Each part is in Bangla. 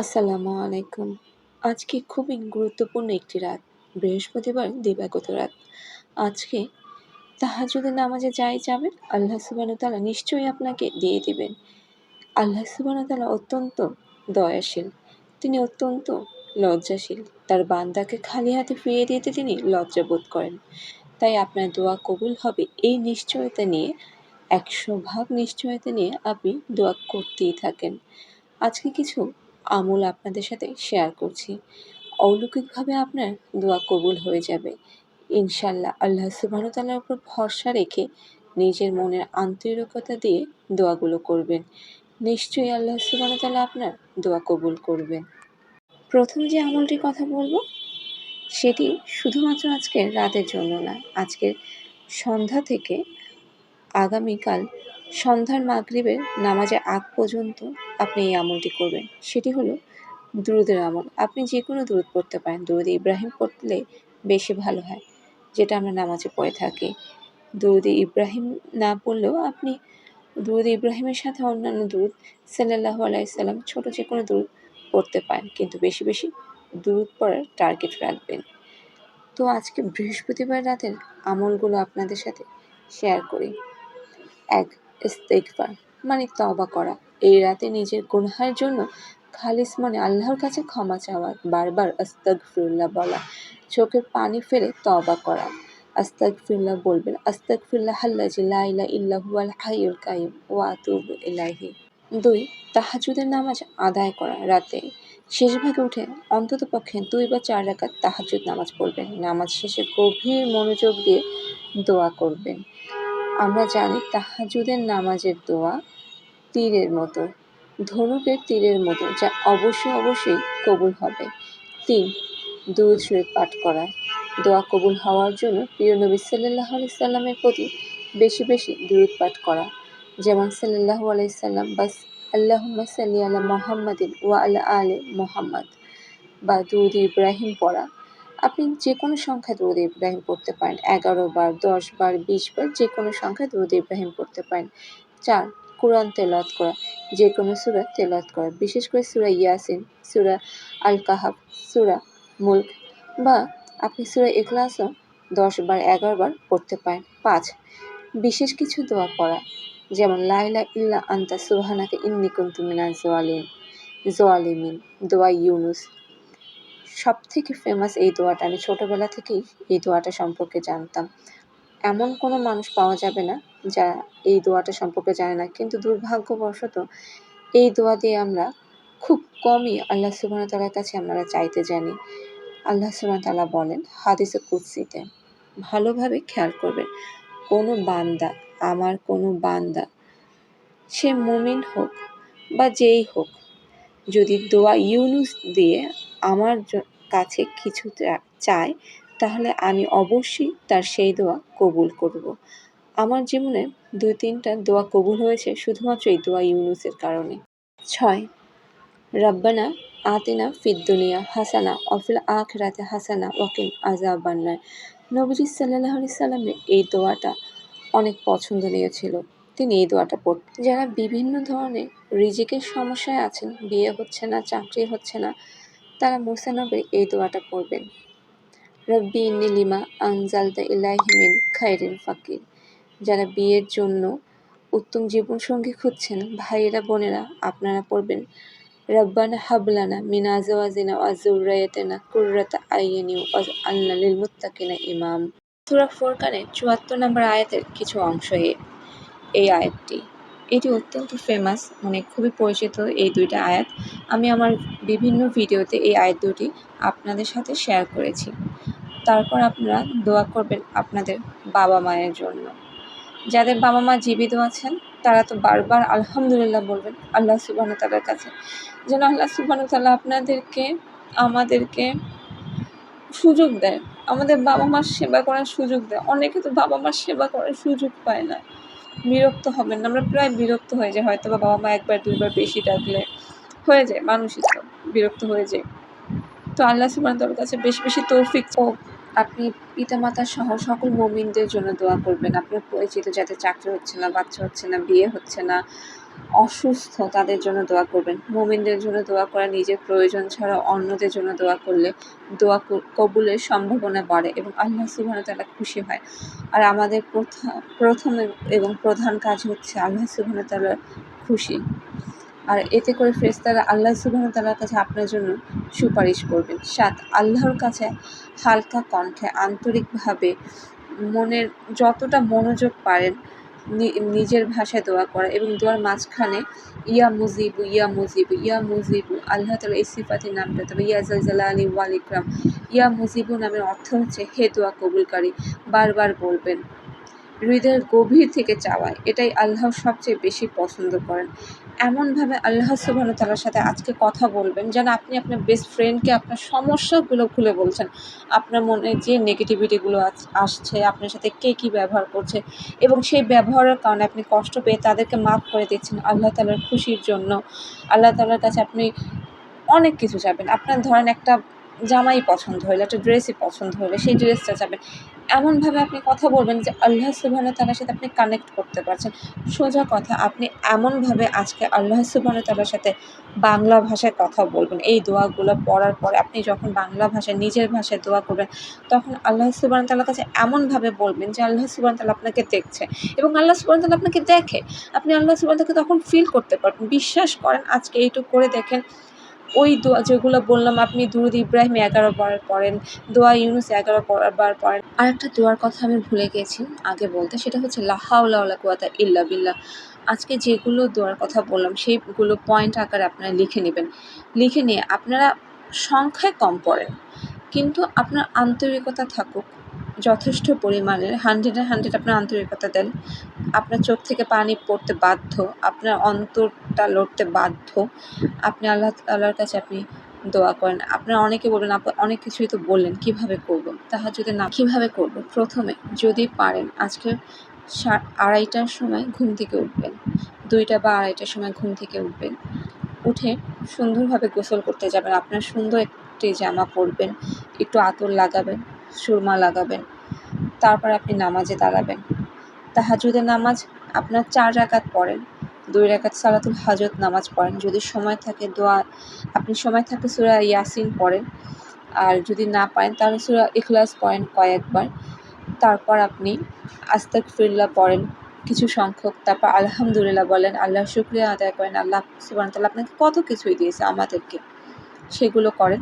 আসসালামু আলাইকুম। আজকে খুবই গুরুত্বপূর্ণ একটি রাত, বৃহস্পতিবার দিবাগত রাত। আজকে তাহাজুদের নামাজে যাই যাবেন, আল্লাহ সুবান তালা নিশ্চয়ই আপনাকে দিয়ে দিবেন। আল্লাহ সুবান তালা অত্যন্ত দয়াশীল, তিনি অত্যন্ত লজ্জাশীল। তার বান্দাকে খালি হাতে ফিরিয়ে দিতে তিনি লজ্জা বোধ করেন। তাই আপনার দোয়া কবুল হবে এই নিশ্চয়তা নিয়ে, একশো ভাগ নিশ্চয়তা নিয়ে আপনি দোয়া করতেই থাকেন। আজকে কিছু আমল আপনাদের সাথে শেয়ার করছি। অলৌকিকভাবে আপনার দোয়া কবুল হয়ে যাবে। ইনশাল্লাহ আল্লাহ সুবাহতাল্লার উপর ভরসা রেখে নিজের মনের আন্তরিকতা দিয়ে দোয়াগুলো করবেন। নিশ্চয়ই আল্লাহ সুবাহতাল্লাহ আপনার দোয়া কবুল করবেন। প্রথম যে আমলটির কথা বলব, সেটি শুধুমাত্র আজকের রাতের জন্য না, আজকের সন্ধ্যা থেকে আগামীকাল সন্ধ্যার মাগরিবের নামাজে আগ পর্যন্ত আপনি এই আমলটি করবেন। সেটি হলো দুরুদের আমল। আপনি যে কোনো দুরুদ পড়তে পারেন। দুরুদ ইব্রাহিম পড়লে বেশি ভালো হয়, যেটা আমরা নামাজে পড়ে থাকি। দুরুদ ইব্রাহিম না পড়লেও আপনি দুরুদ ইব্রাহিমের সাথে অন্যান্য দুরুদ সাল্লাহ আলাইসাল্লাম ছোটো যে কোনো দুরুদ পড়তে পারেন। কিন্তু বেশি বেশি দুরুদ পড়ার টার্গেট রাখবেন। তো আজকে বৃহস্পতিবার রাতের আমলগুলো আপনাদের সাথে শেয়ার করি। এক ইস্তেকবার মানে তবা করা। এই রাতে নিজের গুনহার জন্য খালিস মানে আল্লাহর কাছে ক্ষমা চাওয়া, বারবার আস্তাগফিরুল্লাহ বলা, চোখের পানি ফেলে তবা করা। আস্তাগফিরুল্লাহ বলবেন, আস্তাগফিরুল্লাহ আল্লাজি লা ইলাহা ইল্লাহু আল হাইয়ুল কাইয়ুম ওয়া আতুবু দুই তাহাজুদের নামাজ আদায় করা রাতে। শেষ ভাগে উঠে অন্তত পক্ষে দুই বা চার রাকাত তাহাজুদ নামাজ পড়বেন। নামাজ শেষে গভীর মনোযোগ দিয়ে দোয়া করবেন। আমরা জানি তাহাজুদের নামাজের দোয়া তীরের মতো, ধনুকের তীরের মতো, যা অবশ্যই অবশ্যই কবুল হবে। তিন, দুরুদ শরীফ পাঠ করা। দোয়া কবুল হওয়ার জন্য প্রিয় নবী সাল্লাহ আলাইসাল্লামের প্রতি বেশি বেশি দুরুদ পাঠ করা। যেমন সাল্লাহ আলাইসাল্লাম বাস আল্লাহ সাল্লি আল্লাহ মোহাম্মদিন ওয়া আল্লাহ আলে মোহাম্মদ। বা দুরুদ ইব্রাহিম পড়া। আপনি যে কোনো সংখ্যা দুরুদ ইব্রাহিম পড়তে পারেন। এগারো বার, দশ বার, বিশ বার যে কোনো সংখ্যা দুরুদ ইব্রাহিম পড়তে পারেন। চার কোরআন তেলাওয়াত করা যে কোনো সুরা তেলাওয়াত করা, বিশেষ করে সুরা ইয়াসিন, সুরা আল কাহাব সুরা মুল্ক বা আপনি সুরা এখলাসও দশ বার, এগারো বার পড়তে পারেন। পাঁচ, বিশেষ কিছু দোয়া পড়া, যেমন লাইলা ইল্লা আন্তা সুহানাকে ইন্নি কুন্তু মিনা জোয়ালিন জোয়ালিমিন দোয়া ইউনুস। সব থেকে ফেমাস এই দোয়াটা, আমি ছোটোবেলা থেকেই এই দোয়াটা সম্পর্কে জানতাম। এমন কোনো মানুষ পাওয়া যাবে না যারা এই দোয়াটা সম্পর্কে জানে না কিন্তু দুর্ভাগ্যবশত এই দোয়া দিয়ে আমরা খুব কমই আল্লাহ সুবাহ তালার কাছে আমরা চাইতে জানি আল্লাহ সুবাহ তালা বলেন হাদিসে কুৎসিতে ভালোভাবে খেয়াল করবেন কোনো বান্দা, আমার কোনো বান্দা, সে মুমিন হোক বা যেই হোক, যদি দোয়া ইউনুস দিয়ে আমার কাছে কিছু চায়, তাহলে আমি অবশ্যই তার সেই দোয়া কবুল করব। আমার জীবনে দুই তিনটা দোয়া কবুল হয়েছে শুধুমাত্র এই দোয়া ইউনুসের কারণে। ছয়, রাব্বানা আতিনা ফিদ্দুনিয়া হাসানা অফিল আখ রাতে হাসানা ওয়াকিম আজাবান্নায় নবজি সাল্লাহ সাল্লামের এই দোয়াটা অনেক পছন্দনীয় ছিল। তিনি এই দোয়াটা পড়তেন। যারা বিভিন্ন ধরনের রিজিকের সমস্যায় আছেন, বিয়ে হচ্ছে না, চাকরি হচ্ছে না, তারা মুসানবের এই দোয়াটা পড়বেন। রব্বি ইন্নি লিমা আনজালতা ইলাহি মিন খাইরিন ফাকির। যারা বিয়ের জন্য উত্তম জীবনসঙ্গী খুঁজছেন, ভাইয়েরা, বোনেরা, আপনারা পড়বেন, রব্বানা হাবলানা মিন আজওয়াজিনা ওয়া যুররিয়াতিনা কুররাতা আইয়ুনি ওয়াজআলনা লিল মুত্তাকিনা ইমাম। সূরা ফুরকানের চুয়াত্তর নম্বর আয়াতের কিছু অংশ এই আয়াতটি। এটি অত্যন্ত ফেমাস মানে খুবই পরিচিত এই দুইটা আয়াত। আমি আমার বিভিন্ন ভিডিওতে এই আয়াত দুটি আপনাদের সাথে শেয়ার করেছি। তারপর আপনারা দোয়া করবেন আপনাদের বাবা মায়ের জন্য। যাদের বাবা মা জীবিত আছেন, তারা তো বারবার আলহামদুলিল্লাহ বলবেন, আল্লাহ সুবাহ তালার কাছে। যেন আল্লাহ সুবাহ তালা আপনাদেরকে, আমাদেরকে সুযোগ দেয়। আমাদের বাবা মার সেবা করার সুযোগ দেয়। অনেকে তো বাবা মার সেবা করার সুযোগ পায় না। বিরক্ত হবেন না। আমরা প্রায় বিরক্ত হয়ে যাই। হয়তো বা বাবা মা একবার, দুইবার বেশি ডাকলে হয়ে যায়। মানুষই তো বিরক্ত হয়ে যায়। তো আল্লাহ সুবাহ তার কাছে বেশি বেশি তৌফিক আপনি পিতামাতা সহ সকল মমিনদের জন্য দোয়া করবেন। আপনার পরিচিত যাতে চাকরি হচ্ছে না, বাচ্চা হচ্ছে না, বিয়ে হচ্ছে না, অসুস্থ তাদের জন্য দোয়া করবেন। মোমিনদের জন্য দোয়া করা নিজের প্রয়োজন ছাড়া অন্যদের জন্য দোয়া করলে দোয়া কবুলের সম্ভাবনা বাড়ে এবং আল্লাহ সুবহানাহু তাআলা খুশি হয়। আর আমাদের প্রথা প্রথম এবং প্রধান কাজ হচ্ছে আল্লাহ সুবহানাহু তাআলার খুশি। আর এতে করে ফেরেশতারা আল্লাহ সুবহানাহু তাআলার কাছে আপনার জন্য সুপারিশ করবেন। সাত, আল্লাহর কাছে হালকা কণ্ঠে, আন্তরিকভাবে মনের যতটা মনোযোগ পারেন নিজের ভাষায় দোয়া করা এবং দোয়ার মাঝখানে ইয়া মুজিবু ইয়া মুজিবু ইয়া মুজিবু, আল্লাহ তালা এই সিফাতির নামটা তবে ইয়া জালজালা আলী ওয়াল ইকরাম, ইয়া মুজিবু নামের অর্থ হচ্ছে হে দোয়া কবুলকারী, বারবার বলবেন। হৃদয়ের গভীর থেকে চাওয়ায় এটাই আল্লাহ সবচেয়ে বেশি পছন্দ করেন। এমনভাবে আল্লাহ সুবাহ তালার সাথে আজকে কথা বলবেন যেন আপনি আপনার বেস্ট ফ্রেন্ডকে আপনার সমস্যাগুলো খুলে বলছেন। আপনার মনে যে নেগেটিভিটিগুলো আসছে, আপনার সাথে কে কী ব্যবহার করছে এবং সেই ব্যবহারের কারণে আপনি কষ্ট পেয়ে তাদেরকে মাফ করে দিচ্ছেন আল্লাহ তালার খুশির জন্য। আল্লাহ তালার কাছে আপনি অনেক কিছু চাবেন আপনার ধরেন একটা জামাই পছন্দ হইল, একটা ড্রেসই পছন্দ হইল, সেই ড্রেসটা চাবেন এমনভাবে আপনি কথা বলবেন যে আল্লাহ সুবহানাহু তাআলার সাথে আপনি কানেক্ট করতে পারছেন। সোজা কথা, আপনি এমনভাবে আজকে আল্লাহ সুবহানাহু তালার সাথে বাংলা ভাষায় কথা বলবেন। এই দোয়াগুলো পড়ার পরে আপনি যখন বাংলা ভাষায়, নিজের ভাষায় দোয়া করবেন, তখন আল্লাহ সুবহানাহু তাআলার কাছে এমনভাবে বলবেন যে আল্লাহ সুবহানাহু তাআলা আপনাকে দেখছে এবং আল্লাহ সুবহানাহু তাআলা আপনাকে দেখে। আপনি আল্লাহ সুবহানাহু তাআলাকে তখন ফিল করতে পারবেন। বিশ্বাস করেন, আজকে এইটুকু করে দেখেন ওই দোয়া যেগুলো বললাম, আপনি দুরুদ ইব্রাহিম এগারো বার পড়েন, দোয়া ইউনুস এগারো বার পড়েন। আর একটা দোয়ার কথা আমি ভুলে গেছি আগে বলতে, সেটা হচ্ছে লাহাউলা কুয়াতা ইল্লা বিল্লা আজকে যেগুলো দোয়ার কথা বললাম, সেইগুলো পয়েন্ট আকারে আপনারা লিখে নেবেন। লিখে নিয়ে আপনারা সংখ্যায় কম পড়েন, কিন্তু আপনার আন্তরিকতা থাকুক যথেষ্ট পরিমাণের হান্ড্রেডে হান্ড্রেড আপনার আন্তরিকতা দেন। আপনার চোখ থেকে পানি পড়তে বাধ্য, আপনার অন্তরটা লড়তে বাধ্য। আপনি আল্লাহ, আল্লাহর কাছে আপনি দোয়া করেন। আপনারা অনেকে বলবেন, আপু, অনেক কিছুই তো বললেন, কীভাবে করব? তাহা যদি না কীভাবে করব? প্রথমে, যদি পারেন, আজকে আড়াইটার সময় ঘুম থেকে উঠবেন। দুইটা বা আড়াইটার সময় ঘুম থেকে উঠবেন। উঠে সুন্দরভাবে গোসল করতে যাবেন। আপনার সুন্দর একটি জামা পরবেন, একটু আতর লাগাবেন। সুরমা লাগাবেন। তারপর আপনি নামাজে দাঁড়াবেন। তাহাজুদের নামাজ আপনার চার রাকাত পড়েন। দুই রাকাত সালাতুল হাজত নামাজ পড়েন। যদি সময় থাকে দোয়া, আপনি সময় থাকে সুরা ইয়াসিন পড়েন। আর যদি না পারেন তাহলে সুরা ইখলাস পড়েন কয়েকবার। তারপর আপনি আস্তাক ফিরলা পড়েন কিছু সংখ্যক। তারপর আলহামদুলিল্লাহ বলেন, আল্লাহ শুক্রিয়া আদায় করেন। আল্লাহ সুবান তাল্লাহ আপনাকে কত কিছুই দিয়েছে আমাদেরকে। সেগুলো করেন।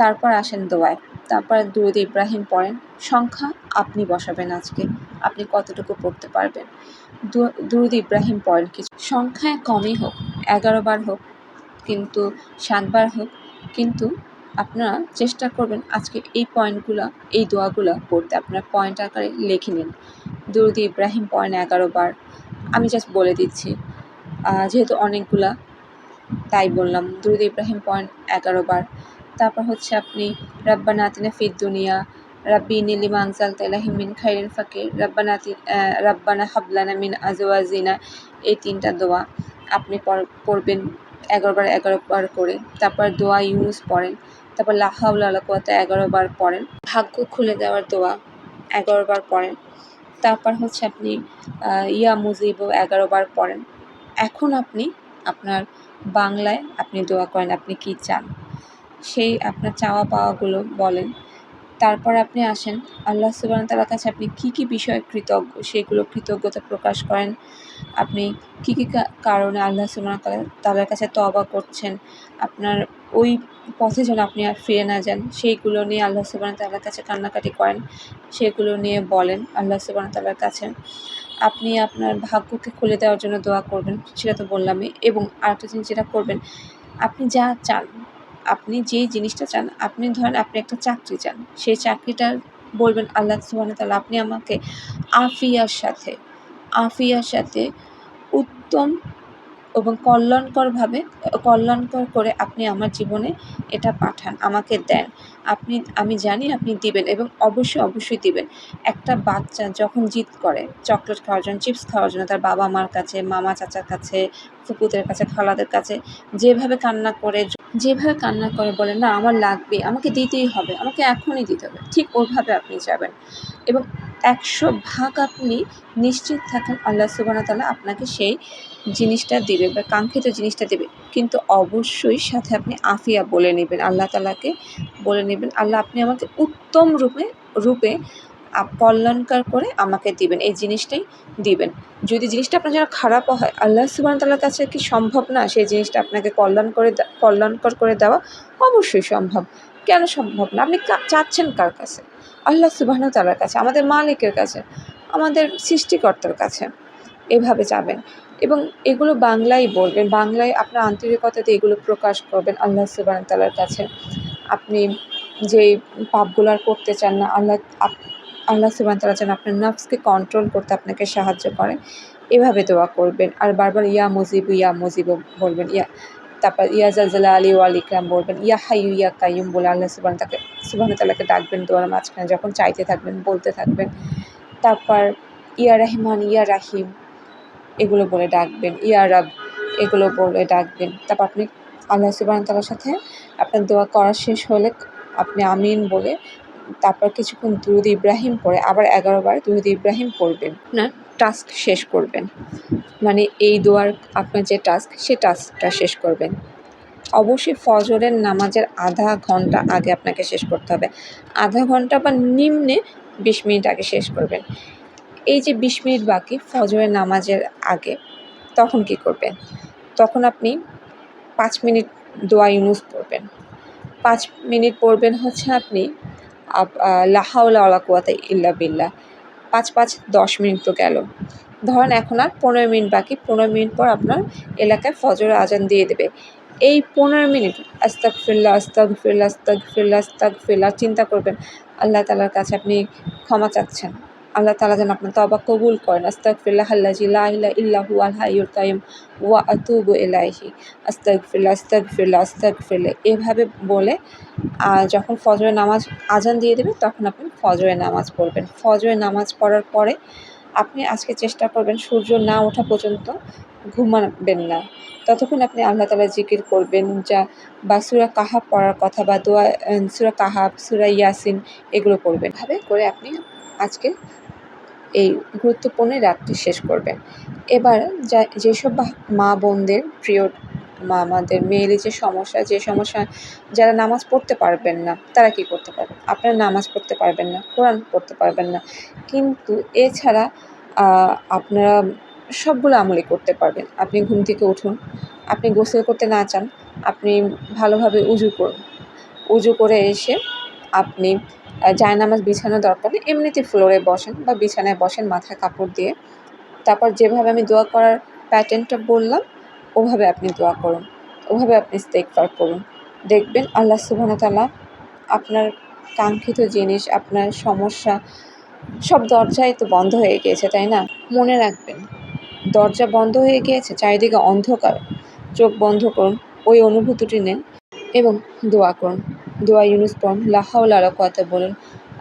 তারপর আসেন দোয়ায়। তারপর দুরুদ ইব্রাহিম পড়েন, সংখ্যা আপনি বসাবেন আজকে, আপনি কতটুকু পড়তে পারবেন? দুরুদ ইব্রাহিম পড়েন কিছু। সংখ্যায় কমই হোক, এগারো বার হোক, কিন্তু সাতবার হোক, কিন্তু আপনারা চেষ্টা করবেন আজকে এই পয়েন্টগুলো, এই দোয়াগুলো পড়তে। আপনারা পয়েন্ট আকারে লিখে নিন। দুরুদ ইব্রাহিম পয়েন্ট এগারো বার। আমি জাস্ট বলে দিচ্ছি যেহেতু অনেকগুলা, তাই বললাম, দুরুদ ইব্রাহিম পয়েন্ট এগারো বার। তারপর হচ্ছে আপনি রাব্বানা আতিনা ফিদ দুনিয়া, রাব্বি নীলি মানজাল তেলাহি মিন খাইরিন ফাকির রাব্বানা রাব্বানা হাবলানা মিন আজওয়াজিনা। এই তিনটা দোয়া আপনি পড়- পড়বেন এগারো বার করে। তারপর দোয়া ইউনুস পড়েন। তারপর লাহাউল আলাকুয়াতে এগারো বার পড়েন। ভাগ্য খুলে দেওয়ার দোয়া এগারো বার পড়েন। তারপর হচ্ছে আপনি ইয়া মুজিব এগারো বার পড়েন। এখন আপনি আপনার বাংলায় আপনি দোয়া করেন, আপনি কি চান? সেই আপনার চাওয়া পাওয়াগুলো বলেন। তারপর আপনি আসেন, আল্লাহ সুবান তালার কাছে আপনি কী কী বিষয়ে কৃতজ্ঞ, সেগুলো কৃতজ্ঞতা প্রকাশ করেন। আপনি কী কী কারণে আল্লাহ সুবান তালার কাছে তবা করছেন। আপনার ওই পথে যেন আপনি আর ফিরে না যান, সেইগুলো নিয়ে আল্লাহ সুবান তালার কাছে কান্নাকাটি করেন, সেগুলো নিয়ে বলেন আল্লাহ সুবান তালার কাছে। আপনি আপনার ভাগ্যকে খুলে দেওয়ার জন্য দোয়া করবেন, সেটা তো বললামই। এবং আরেকটা জিনিস যেটা করবেন, আপনি যা চান আপনি জিনিসটা চান, আপনি ধরেন আপনি একটা চাকরি চান, সেই চাকরিটা বলবেন, আল্লাহ সুবহানাহু ওয়া তাআলা, আপনি আমাকে আফিয়ার সাথে আফিয়ার সাথে উত্তম এবং কল্যাণকরভাবে, কল্যাণকর করে আপনি আমার জীবনে এটা পাঠান, আমাকে দেন। আপনি, আমি জানি আপনি দিবেন এবং অবশ্যই অবশ্যই দিবেন। একটা বাচ্চা যখন জিদ করে, চকলেট খাওয়ার জন্য, চিপস খাওয়ার জন্য, তার বাবা মার কাছে মামা চাচার কাছে, ফুপুদের কাছে, খালাদের কাছে, যেভাবে কান্না করে যেভাবে কান্না করে বলে না, আমার লাগবে, আমাকে দিতেই হবে, আমাকে এখনই দিতে হবে। ঠিক ওইভাবে আপনি যাবেন। এবং একশো ভাগ আপনি নিশ্চিত থাকেন আল্লাহ সুবহানাহু ওয়া তাআলা আপনাকে সেই জিনিসটা দেবে বা কাঙ্ক্ষিত জিনিসটা দেবে। কিন্তু অবশ্যই সাথে আপনি আফিয়া বলে নেবেন, আল্লাহ তালাকে বলে নেবেন, আল্লাহ, আপনি আমাকে উত্তম রূপে রূপে কল্যাণকর করে আমাকে দিবেন, এই জিনিসটাই দিবেন। যদি জিনিসটা আপনার জন্য খারাপও হয়, আল্লাহ ওয়া তাআলার কাছে কি সম্ভব না সেই জিনিসটা আপনাকে কল্যাণ করে কল্যাণকর করে দেওয়া? অবশ্যই সম্ভব। কেন সম্ভব না? আপনি চাচ্ছেন কার কাছে? আল্লাহ সুবহানাহু ওয়া তাআলার কাছে, আমাদের মালিকের কাছে, আমাদের সৃষ্টিকর্তার কাছে এভাবে যাবেন। এবং এগুলো বাংলায় বলবেন, বাংলায় আপনার আন্তরিকতাতে এগুলো প্রকাশ করবেন আল্লাহ সুবহানাহু ওয়া তাআলার কাছে। আপনি যেই পাপগুলো আর করতে চান না, আল্লাহ আল্লাহ তাআলা যেন আপনার নাফসকে কন্ট্রোল করতে আপনাকে সাহায্য করে। এভাবে দোয়া করবেন। আর বারবার ইয়া মুজিবু ইয়া মুজিবু বলবেন। ইয়া, তারপর ইয়া জালজালা আলী ওয়াল ইকরাম বলবেন। ইয়া হাইয়ু, ইয়া কাইয়ুম বলে আল্লাহ সুবহান তাকে সুবহান তালাকে ডাকবেন দোয়ার মাঝখানে। যখন চাইতে থাকবেন, বলতে থাকবেন। তারপর ইয়া রহমান, ইয়া রাহিম, এগুলো বলে ডাকবেন। ইয়া রাব, এগুলো বলে ডাকবেন। তারপর আপনি আল্লাহ তালার সাথে আপনার দোয়া করা শেষ হলে আপনি আমিন বলে তারপর কিছুক্ষণ দুরুদ ইব্রাহিম পড়ে, আবার এগারো বার দুরুদ ইব্রাহিম পড়বেন। আপনার টাস্ক শেষ করবেন। মানে এই দোয়ার আপনার যে টাস্ক সে টাস্কটা শেষ করবেন। অবশ্যই ফজরের নামাজের আধা ঘণ্টা আগে আপনাকে শেষ করতে হবে। আধা ঘণ্টা বা নিম্নে বিশ মিনিট আগে শেষ করবেন। এই যে বিশ মিনিট বাকি ফজরের নামাজের আগে, তখন কি করবেন? তখন আপনি পাঁচ মিনিট দোয়া ইউনুস পড়বেন। পাঁচ মিনিট পড়বেন হচ্ছে আপনি আপ- আহ, লা হাওলা ওয়ালা কুওয়াতা ইল্লা বিল্লাহ। পাঁচ পাঁচ দশ মিনিট তো গেল। ধরেন এখন আর পনেরো মিনিট বাকি পনেরো মিনিট পর আপনার এলাকায় ফজর আজান দিয়ে দেবে। এই পনেরো মিনিট আস্তাক ফিল্লা আস্তাক ফিল্লা আস্তাক ফিল্লা আস্তাক ফিল্লা চিন্তা করবেন আল্লাহ তালার কাছে আপনি ক্ষমা চাচ্ছেন। আল্লাহ তালা যেন আপনার তবা কবুল করেন। আস্তাক ফিল্লা হাল্লাজি লাইলা ইল্লাহু আল হাইয়ুল কাইম ওয়া আতুবু এলাইহি আস্তাক ফিল্লা আস্তাক ফিল্লা আস্তাক ফিল্লা এভাবে বলে যখন ফজরের নামাজ আজান দিয়ে দেবে, তখন আপনি ফজরের নামাজ পড়বেন। ফজরের নামাজ পড়ার পরে আপনি আজকে চেষ্টা করবেন, সূর্য না ওঠা পর্যন্ত ঘুমাবেন না। ততক্ষণ আপনি আল্লাহ তালা জিকির করবেন, যা বা সুরা কাহাব পড়ার কথা বা দোয়া সুরা কাহাব সুরা ইয়াসিন, এগুলো করবেন ভাবে করে আপনি আজকে এই গুরুত্বপূর্ণ রাতটি শেষ করবেন। এবার যা, যেসব মা বোনদের প্রিয় মা আমাদের মেয়েরই যে সমস্যা যে সমস্যা, যারা নামাজ পড়তে পারবেন না, তারা কি করতে পারবেন? আপনারা নামাজ পড়তে পারবেন না, কোরআন পড়তে পারবেন না। কিন্তু এছাড়া আপনারা সবগুলো আমলে করতে পারবেন। আপনি ঘুম থেকে উঠুন, আপনি গোসল করতে না চান, আপনি ভালোভাবে উজু করুন। উজু করে এসে আপনি জায়নামাজ বিছানো দরকার নেই। এমনিতে ফ্লোরে বসেন বা বিছানায় বসেন মাথায় কাপড় দিয়ে। তারপর যেভাবে আমি দোয়া করার প্যাটার্নটা বললাম, ওভাবে আপনি দোয়া করুন। ওভাবে আপনি ইস্তেগফার করুন। দেখবেন আল্লাহ তাআলা আপনার কাঙ্ক্ষিত জিনিস, আপনার সমস্যা সব দরজাই তো বন্ধ হয়ে গিয়েছে, তাই না? মনে রাখবেন, দরজা বন্ধ হয়ে গিয়েছে, চারিদিকে অন্ধকার। চোখ বন্ধ করুন, ওই অনুভূতিটি নেন এবং দোয়া করুন। দোয়া ইউনুস পড়ুন লাহাউল আলা কথা বলুন,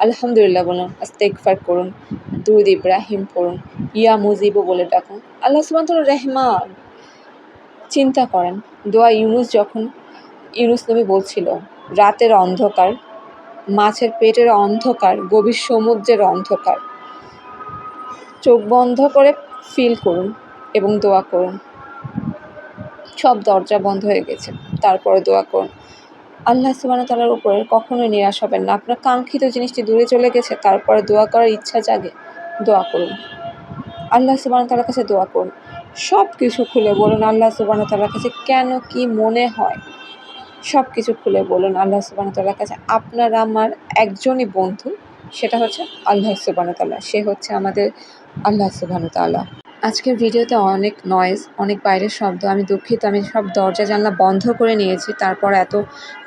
আলহামদুলিল্লাহ বলুন আস্তেকফার করুন, দুরুদ ইব্রাহিম পড়ুন, ইয়া মুজিবও বলে ডাকুন। আল্লাহ সুবহানাহু রহমান। চিন্তা করেন, দোয়া ইউনুস যখন ইউনুস নবী বলছিল, রাতের অন্ধকার, মাছের পেটের অন্ধকার, গভীর সমুদ্রের অন্ধকার, চোখ বন্ধ করে ফিল করুন এবং দোয়া করুন। সব দরজা বন্ধ হয়ে গেছে, তারপরে দোয়া করুন। আল্লাহ সুবান তালার উপরে কখনোই নিরাশ হবেন না। আপনার কাঙ্ক্ষিত জিনিসটি দূরে চলে গেছে, তারপরে দোয়া করার ইচ্ছা জাগে, দোয়া করুন। আল্লাহ সুবান তালার কাছে দোয়া করুন। সব কিছু খুলে বলুন আল্লাহ সুবান তালার কাছে কেন কি মনে হয়। সব কিছু খুলে বলুন আল্লাহ সুবান তালার কাছে, আপনার আমার একজনই বন্ধু, সেটা হচ্ছে আল্লাহ সুবান তাল্লাহ সে হচ্ছে আমাদের আল্লাহ সুবান তাল্লাহ আজকের ভিডিওতে অনেক নয়েজ অনেক বাইরের শব্দ, আমি দুঃখিত, আমি সব দরজা জানলা বন্ধ করে নিয়েছি, তারপর এত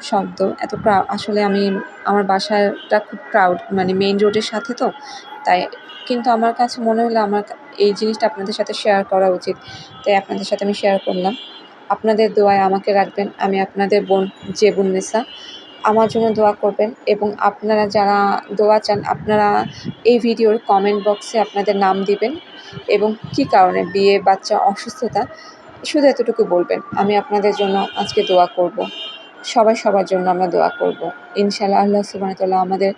শব্দ, এত আসলে আমি, আমার বাসাটা খুব ক্রাউড মানে মেইন রোডের সাথে তো, তাই, কিন্তু আমার কাছে মনে হলো আমার এই জিনিসটা আপনাদের সাথে শেয়ার করা উচিত, তাই আপনাদের সাথে আমি শেয়ার করলাম। আপনাদের দোয়ায় আমাকে রাখবেন, আমি আপনাদের বোন জেবুন জেবুন্নেসা আমার জন্য দোয়া করবেন এবং আপনারা যারা দোয়া চান, আপনারা এই ভিডিওর কমেন্ট বক্সে আপনাদের নাম দিবেন এবং কী কারণে বিয়ে, বাচ্চা, অসুস্থতা, শুধু এতটুকু বলবেন, আমি আপনাদের জন্য আজকে দোয়া করব। সবাই সবার জন্য আমরা দোয়া করব। ইনশাআল্লাহ আল্লাহ সুবাহতাল্লাহ আমাদের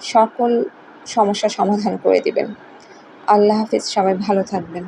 সকল সমস্যার সমাধান করে দিবেন। আল্লাহ হাফিজ, সবাই ভালো থাকবেন।